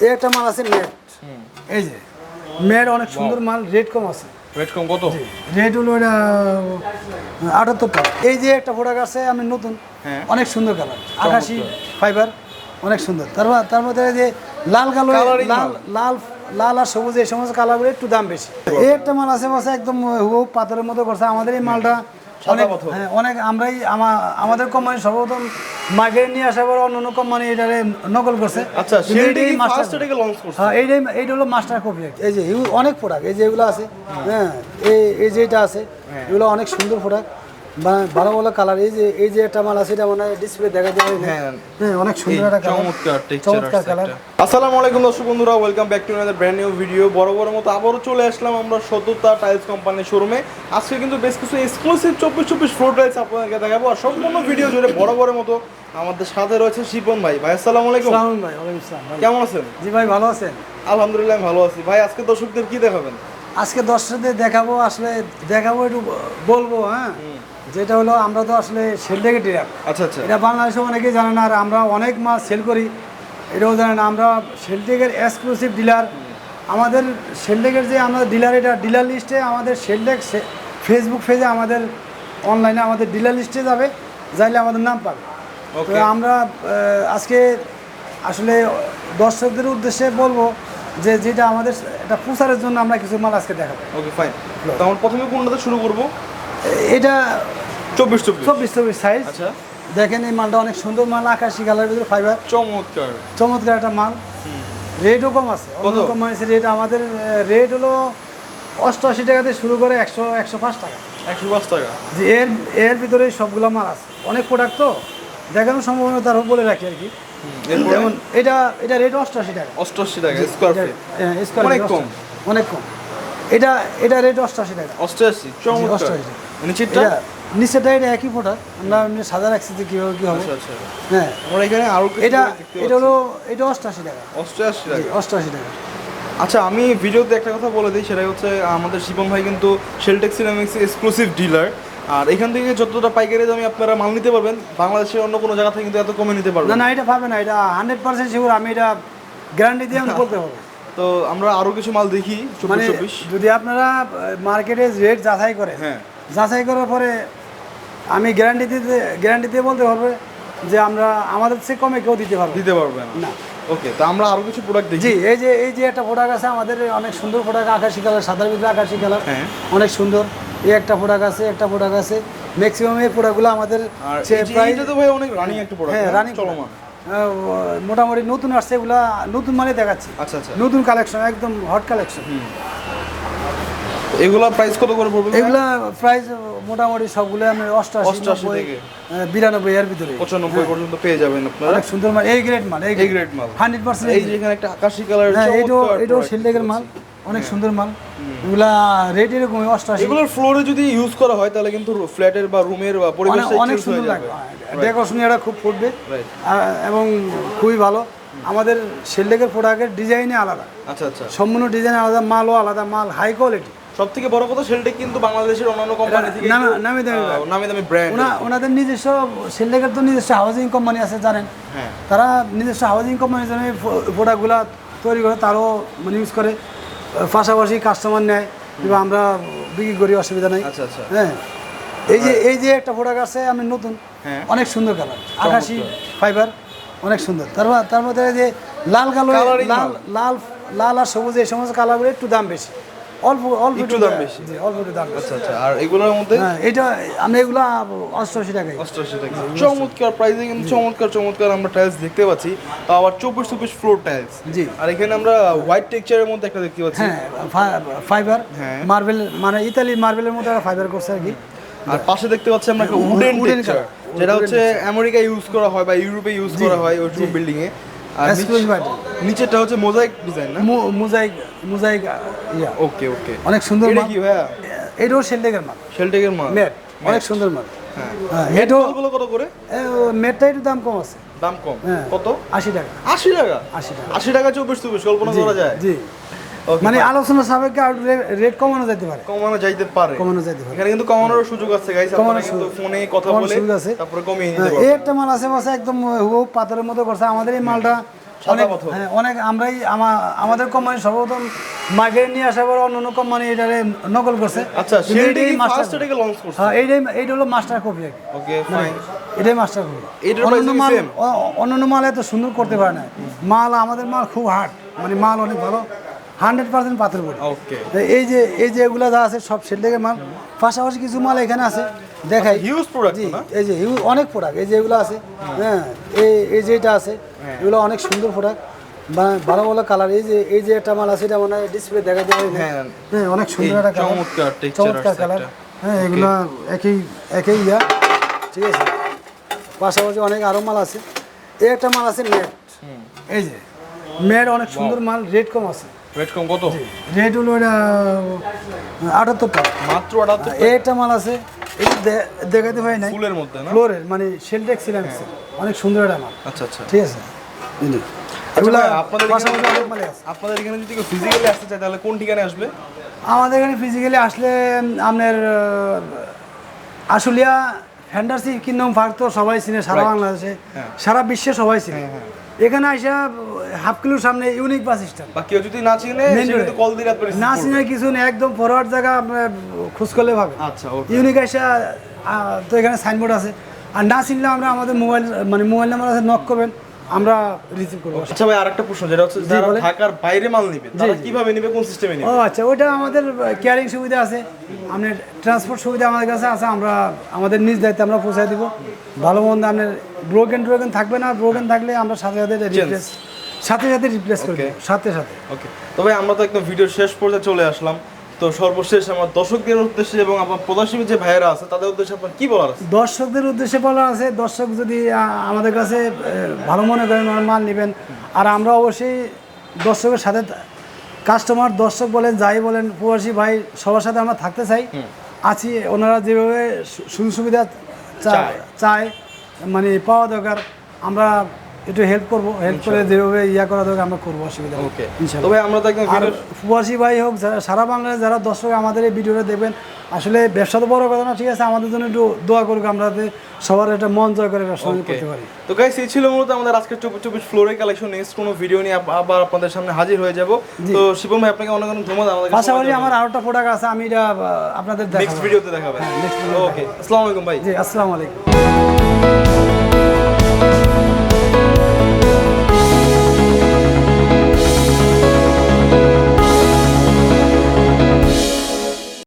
একটা মাল আছে ম্যাট এই যে ম্যাট অনেক সুন্দর মাল রেট কম আছে। রেট কম কত? রেট হলো এটা আটাত্তর টাকা। এই যে একটা প্রোডাক্ট আছে আমি নতুন হ্যাঁ। অনেক সুন্দর কালার আকাশি ফাইবার অনেক সুন্দর। তার মা- তার মধ্যে এই যে লাল কালো লাল লাল লাল আর সবুজ এই সমস্ত কালারগুলো একটু দাম বেশি। এই একটা মাল আছে বসে একদম হুবহু পাথরের মতো করছে। আমাদের এই মালটা অনেক। হ্যাঁ, অনেক আমরাই আমাদের কোম্পানি সর্বপ্রথম মার্কেটে নিয়ে আসার পর অন্য অন্য কোম্পানি এটারে নকল করছে। আচ্ছা এটাকে লঞ্চ করছে। হ্যাঁ এইটাই এইটা হলো মাস্টার কপি এই যে অনেক প্রোডাক্ট এই যে এগুলো আছে হ্যাঁ। এই এই যে এটা আছে এগুলো অনেক সুন্দর প্রোডাক্ট ভালো ভালো কালার এই যে এই যে একটা মাল আছে এটা মানে ডিসপ্লে দেখা যায় হ্যাঁ। অনেক সুন্দর একটা চমৎকার চমৎকার কালার আসসালামু আলাইকুম দর্শক বন্ধুরা welcome back to another brand new video বড় বড় মতো আবারও চলে আসলাম আমরা সততা টাইলস কোম্পানির শোরুমে আজকে কিন্তু বেশ কিছু এক্সক্লুসিভ চব্বিশ চব্বিশ ফ্লোর টাইলস আপনাদেরকে দেখাবো। আর সম্পূর্ণ ভিডিও জুড়ে বড় বড় মতো আমাদের সাথে রয়েছে শিপন ভাই। ভাই আসসালামু আলাইকুম। ভাই ওয়ালাইকুম আসসালাম কেমন আছেন? জি ভাই ভালো আছেন? আলহামদুলিল্লাহ ভালো আছি। ভাই আজকে দর্শকদের কি দেখাবেন? আজকে দর্শকদের দেখাবো আসলে দেখাবো একটু বলব হ্যাঁ? যেটা হলো আমরা তো আসলে সেলডেকে ডিরাম আচ্ছা আচ্ছা। এটা বাংলাদেশে অনেকেই জানে না আর আমরা অনেক মাছ সেল করি। এটাও জানে না আমরা সেলটেকের এক্সক্লুসিভ ডিলার আমাদের সেলটেকের যে আমাদের ডিলার এটা ডিলার লিস্টে আমাদের সেলটেক ফেসবুক পেজে আমাদের অনলাইনে আমাদের ডিলার লিস্টে যাবে যাইলে আমাদের নাম পাবে। তো আমরা আজকে আসলে দর্শকদের উদ্দেশ্যে বলব যে যেটা আমাদের এটা প্রচারের জন্য আমরা কিছু মাল আজকে দেখাবো। ওকে ফাইন তখন প্রথমে কোনটাতে শুরু করব? এটা চব্বিশ চব্বিশ। চব্বিশ চব্বিশ সাইজ আচ্ছা। দেখেন এই মালটা অনেক সুন্দর মাল আকাশি কালার ভিতরে ফাইবার চমৎকার। চমৎকার একটা মাল। রেটও কম আছে। অন্য কত? কোম্পানির রেট আমাদের রেট হলো অষ্টআশি টাকাতে শুরু করে একশো একশো পাঁচ টাকা। একশো পাঁচ টাকা। এর এর ভিতরে সবগুলো মাল আছে। অনেক প্রোডাক্ট তো। দেখানো সম্ভাবনা তার বলে রাখি আর কি। যেমন এটা এটা রেট অষ্টআশি টাকা। অষ্টআশি টাকা স্কোয়ার ফিট অনেক কম। অনেক কম। এটা এটা রেট অষ্টআশি টাকা। অষ্টআশি চমৎকার। অষ্টআশি। নিচেরটা নিচেটা এটা একই প্রোডাক্ট আমরা এমনি সাদা রাখছি যে কীভাবে কী হবে। আচ্ছা আচ্ছা। হ্যাঁ। আমরা এখানে আরও কিছু এটা এটা হলো এটা অষ্টআশি টাকা। অষ্টআশি টাকা। অষ্টআশি টাকা। আচ্ছা আমি ভিডিওতে একটা কথা বলে দিই সেটা হচ্ছে আমাদের শিবম ভাই কিন্তু শেলটেক্স সিরামিক্স এক্সক্লুসিভ ডিলার আর এখান থেকে যতটা পাইকারি দামে আপনারা মাল নিতে পারবেন বাংলাদেশের অন্য কোনো জায়গা থেকে কিন্তু এত কমে নিতে পারবেন না এটা পাবে না এটা হান্ড্রেড পার্সেন্ট শিওর আমি এটা গ্যারান্টি দিয়ে আমি বলতে পারব। তো আমরা আরও কিছু মাল দেখি মানে যদি আপনারা মার্কেটে রেট যাচাই করেন হ্যাঁ। যাচাই করার পরে আমি গ্যারান্টি দিতে গ্যারান্টি দিয়ে বলতে পারবে যে আমরা আমাদের চেয়ে কমে কেউ দিতে পারবে দিতে পারবে না। ওকে তো আমরা আরও কিছু প্রোডাক্ট দেখি। জি এই যে এই যে একটা প্রোডাক্ট আছে আমাদের অনেক সুন্দর প্রোডাক্ট আকাশি কালার সাদার ভিতরে আকাশি কালার। হ্যাঁ। অনেক সুন্দর। এই একটা প্রোডাক্ট আছে একটা প্রোডাক্ট আছে। ম্যাক্সিমাম এই প্রোডাক্টগুলো আমাদের এইটা তো ভাই অনেক রানিং একটা প্রোডাক্ট হ্যাঁ রানিং চলমান। মোটামুটি নতুন আসছে এগুলা নতুন মানে দেখাচ্ছি। আচ্ছা আচ্ছা। নতুন কালেকশন একদম হট কালেকশন এগুলা প্রাইস কত করে পড়বে? এগুলো প্রাইস মোটামুটি সবগুলো আমি অষ্টআশি 88 নব্বই, থেকে। বিরানব্বই এর ভিতরে। পঁচানব্বই পর্যন্ত পেয়ে যাবেন আপনারা। অনেক সুন্দর মাল এই গ্রেড মাল এই গ্রেড মাল। হান্ড্রেড পার্সেন্ট এই যে এখানে একটা আকাশি কালার হ্যাঁ এটাও এটাও সিলডেকের মাল অনেক সুন্দর মাল। এগুলা রেট এরকম অষ্টআশি। এগুলোর ফ্লোরে যদি ইউজ করা হয় তাহলে কিন্তু ফ্ল্যাটের বা রুমের বা অনেক পরিবেশটা অনেক সুন্দর হয়ে লাগে। যাবে। ডেকোরেশন এটা খুব ফুটবে। এবং খুবই ভালো। আমাদের সিলডেকের প্রোডাক্টের ডিজাইনে আলাদা। আচ্ছা আচ্ছা। সম্পূর্ণ ডিজাইন আলাদা মালও আলাদা মাল হাই কোয়ালিটি সব থেকে বড় কথা সেলটেক কিন্তু বাংলাদেশের অন্যান্য কোম্পানি থেকে নামে- দামি নামি দামি ব্র্যান্ড। ওনা ওনাদের নিজস্ব সিলডেকের তো নিজস্ব হাউজিং কোম্পানি আছে জানেন? হ্যাঁ। তারা নিজস্ব হাউজিং কোম্পানির জন্য প্রোডাক্টগুলো তৈরি করে তারও মানে ইউজ করে। পাশাপাশি কাস্টমার নেয় কিংবা আমরা বিক্রি করি অসুবিধা নেই। আচ্ছা আচ্ছা। হ্যাঁ। এই যে এই যে একটা প্রোডাক্ট আছে আমি নতুন। হ্যাঁ। অনেক সুন্দর কালার আকাশি ফাইবার অনেক সুন্দর। তারপর তার মধ্যে এই যে লাল কালো লাল লাল লাল আর সবুজ এই সমস্ত কালারগুলো একটু দাম বেশি। অল্প অল্প একটু দাম বেশি। অল্প একটু দাম আচ্ছা আচ্ছা আর এগুলোর মধ্যে? হ্যাঁ এটা আমি এগুলো অষ্টআশি টাকায়। অষ্টআশি টাকা। চমৎকার প্রাইসে কিন্তু চমৎকার চমৎকার আমরা টাইলস দেখতে পাচ্ছি। আবার চব্বিশ চব্বিশ ফ্লোর টাইলস জি। আর এখানে আমরা হোয়াইট টেক্সচারের মধ্যে একটা দেখতে পাচ্ছি। হ্যাঁ ফাইবার হ্যাঁ। মার্বেল মানে ইতালি মার্বেলের মধ্যে ফাইবার করছে আর কি। আর পাশে দেখতে পাচ্ছি আমরা একটা উডেন টেক্সচার যেটা হচ্ছে আমেরিকা ইউজ করা হয় বা ইউরোপে ইউজ করা হয় ওই বিল্ডিং এ আর Exclusive নিচ- item। নিচেরটা হচ্ছে মোজাইক ডিজাইন না? Mosaic mosaic yeah. Okay okay. অনেক সুন্দর মাল। কি ভাইয়া? এটাও শেলটেকের মাল। শেলটেকের মাল? ম্যাট অনেক সুন্দর মাল। হ্যাঁ। হ্যাঁ এটাও এগুলো কত করে? একটু দাম কম আছে। দাম কম। হ্যাঁ। কত? আশি টাকা। আশি টাকা? আশি টাকা। আশি টাকা চব্বিশ চব্বিশ কল্পনা করা যায়? জি। মানে আলোচনা সাপেক্ষে আর রেট কমানো যেতে পারে। কমানো যাইতে পারে। কমানো যেতে পারে। এখানে কিন্তু কমানোর সুযোগ আছে গাইস আপনারা কিন্তু ফোনে কথা বলে। তারপরে কমিয়ে নিতে হ্যাঁ, এই একটা মাল আছে বসে একদম হুবহু পাথরের মতো করছে। আমাদের এই মালটা অনেক হ্যাঁ অনেক আমরাই আমাদের কোম্পানি সর্বপ্রথম মার্কেটে নিয়ে আসার পর অন্য অন্য কোম্পানি এটারে নকল করছে। আচ্ছা copy। এটাকে লঞ্চ করছে। হ্যাঁ এইটাই এইটা হলো মাস্টার কপি ওকে ফাইন এটাই মাস্টার কপি অন্যান্য মাল same? অ- অন্যান্য মাল এত সুন্দর করতে পারে না। মাল আমাদের মাল খুব হার্ড মানে মাল অনেক ভালো। হান্ড্রেড পার্সেন্ট পাথর বড়ি। এই যে এই যে এগুলো যা আছে সব সেলের মাল। পাশাপাশি কিছু মাল এখানে আছে। দেখাই। হিউজ প্রোডাক্ট জি এই যে হিউ- অনেক প্রোডাক্ট এই যে এগুলো আছে হ্যাঁ। এই এই যে এটা আছে এগুলো অনেক সুন্দর প্রোডাক্ট ভালো ভালো কালার এই যে এই যে একটা মাল আছে এটা মনে হয় ডিসপ্লে দেখা যাবে হ্যাঁ। হ্যাঁ অনেক সুন্দর একটা কালার চমৎকার চমৎকার কালার হ্যাঁ এগুলো একই একই ইয়া। ঠিক আছে। পাশাপাশি অনেক আরও মাল আছে। এই একটা মাল আছে ম্যাট। এই যে ম্যাট অনেক সুন্দর মাল রেট কম আছে। রেট কম কত? রেট হলো এটা আটাত্তর টাকা। মাত্র আটাত্তর এই একটা মাল আছে দে- দেখাতে হয় নাই। ফুলের মধ্যে না? ফ্লোরের মানে শেলটেক সিলেন্স অনেক সুন্দর একটা মাল। আচ্ছা আচ্ছা। ঠিক আছে? এই নে। আচ্ছা এগুলা আপনাদের এখানে- আপনাদের যদি কেউ ফিজিক্যালি আসতে চায় তাহলে কোন ঠিকানায় আসবে? আমাদের এখানে ফিজিক্যালি আসলে আপনার আশুলিয়া ফ্যান্টাসি কিংডম পার্ক তো সবাই চিনে সারা বাংলাদেশে। হ্যাঁ। সারা বিশ্বে সবাই চিনে। এখানে আইসা হাফ কিলোর সামনে ইউনিক বাস স্ট্যান্ড বা কেউ যদি না চিনে সেটা তো কল দিয়ে রাত কল দিলে আপনার না চিনে কিছু না একদম ফরওয়ার্ড জায়গা আপনার খোঁজ করলে ভাবে আচ্ছা ওকে ইউনিক আইসা তো এখানে সাইনবোর্ড আছে। আর না চিনলে আমরা আমাদের মোবাইল মানে মোবাইল নাম্বার আছে নক করবেন। আমরা রিসিভ করব। আচ্ছা ভাই আরেকটা প্রশ্ন যেটা হচ্ছে যারা ঢাকার বাইরে মাল নিবে তারা। কীভাবে নিবে কোন সিস্টেমে ও আচ্ছা ওইটা আমাদের কেয়ারিং সুবিধা আছে। আপনার ট্রান্সপোর্ট সুবিধা আমাদের কাছে আছে আমরা আমাদের নিজ দায়িত্বে আমরা পৌঁছায় দিব। ভালো মন্দ আপনার ব্রোকেন ট্রোকেন থাকবে না ব্রোকেন থাকলে আমরা সাথে সাথে রিপ্লেস সাথে সাথে রিপ্লেস করে সাথে সাথে। ওকে তবে আমরা তো একদম ভিডিও শেষ পর্যায়ে চলে আসলাম। তো সর্বশেষ আমার দর্শকদের উদ্দেশ্যে এবং আমার প্রদর্শনী যে ভাইয়েরা আছে তাদের উদ্দেশ্যে আপনার কি বলার আছে? দর্শকদের উদ্দেশ্যে বলা আছে দর্শক যদি আমাদের কাছে ভালো মনে করেন মাল নেবেন। আর আমরা অবশ্যই দর্শকের সাথে কাস্টমার দর্শক বলেন যাই বলেন প্রবাসী ভাই সবার সাথে আমরা থাকতে চাই। আছি ওনারা যেভাবে সুযোগ সুবিধা চায়। চায় মানে পাওয়া দরকার আমরা একটু হেল্প করব হেল্প করে যেভাবে ইয়া করা দরকার আমরা করব অসুবিধা ওকে তবে আমরা তো একদম প্রবাসী ভাই হোক যারা সারা বাংলায় যারা দর্শক আমাদের এই ভিডিওটা দেখবেন আসলে ব্যবসা তো বড় কথা না ঠিক আছে? আমাদের জন্য একটু দোয়া করুক আমরা সবার একটা মন জয় করে বাণিজ্য করতে পারি। তো গাইস এই ছিল মূলত আমাদের আজকে চব্বিশ চব্বিশ ফ্লোরের কালেকশন নেক্সট কোনো ভিডিও নিয়ে আবার আপনাদের সামনে হাজির হয়ে যাব। তো শিবম ভাই আপনাকে অনেক অনেক ধন্যবাদ। আমাদের পাশাপাশি আমার আরও একটা প্রোডাক্ট আছে আমি এটা আপনাদের নেক্সট ভিডিওতে হ্যাঁ, তে ওকে আসসালামু আলাইকুম ভাই। জি আসসালামু আলাইকুম।